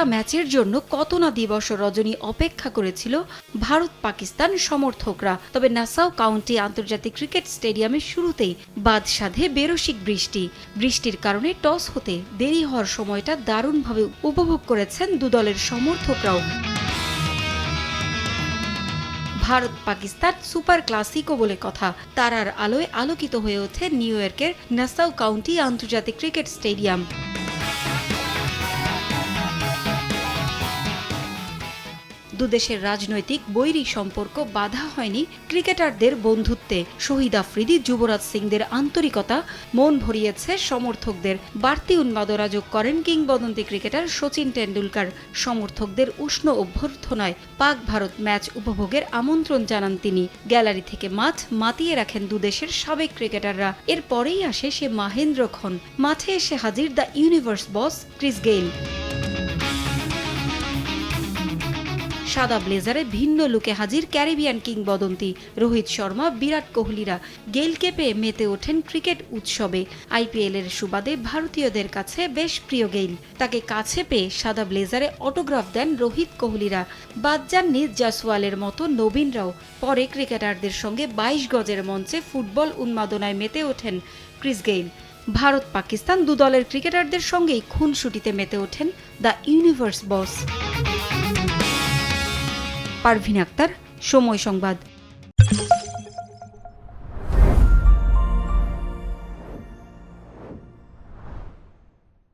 একটা ম্যাচের জন্য কত না দিবস রজনী অপেক্ষা করেছিল ভারত পাকিস্তান সমর্থকরা। তবে নাসাউ কাউন্টি আন্তর্জাতিক ক্রিকেট স্টেডিয়ামে শুরুতেই বাদ সাধে বেরসিক বৃষ্টি। বৃষ্টির কারণে টস হতে দেরি হওয়ার সময়টা দারুণভাবে উপভোগ করেছেন দুদলের সমর্থকরাও। ভারত পাকিস্তান সুপার ক্লাসিকো বলে কথা। তারার আলোয় আলোকিত হয়ে ওঠে নিউ ইয়র্কের নাসাউ কাউন্টি আন্তর্জাতিক ক্রিকেট স্টেডিয়াম। দুদেশের রাজনৈতিক বৈরী সম্পর্ক বাধা হয়নি ক্রিকেটারদের বন্ধুত্বে। শহীদ আফ্রিদি, যুবরাজ সিংদের আন্তরিকতা, মন ভরিয়েছে সমর্থকদের। বাড়তি উন্মাদনা যোগ করেন কিংবদন্তি ক্রিকেটার সচিন টেন্ডুলকার সমর্থকদের উষ্ণ অভ্যর্থনায় পাক ভারত ম্যাচ উপভোগের আমন্ত্রণ জানান তিনি। গ্যালারি থেকে মাঠ মাতিয়ে রাখেন দুদেশের সাবেক ক্রিকেটাররা। এরপরেই আসে সে মাহেন্দ্র খন মাঠে এসে হাজির the universe boss Chris Gayle. সাদা ব্লেজারে ভিন্ন লুকে হাজির ক্যারিবিয়ান কিংবদন্তি রোহিত শর্মা, বিরাট কোহলিরা গেইলকে পেয়ে মেতে ওঠেন ক্রিকেট উৎসবে। আইপিএল এর সুবাদে ভারতীয়দের কাছে বেশ প্রিয় গেইল। তাকে কাছে পেয়ে সাদা ব্লেজারে অটোগ্রাফ দেন রোহিত কোহলিরা। বাদ যাননি জাসওয়ালের মতো নবীনরাও। পরে ক্রিকেটারদের সঙ্গে বাইশ গজের মঞ্চে ফুটবল উন্মাদনায় মেতে ওঠেন ক্রিস গেইল। ভারত পাকিস্তান দু দলের ক্রিকেটারদের সঙ্গেই খুনসুটিতে মেতে ওঠেন the universe boss. Parvin Akhtar. Somoy Sangbad.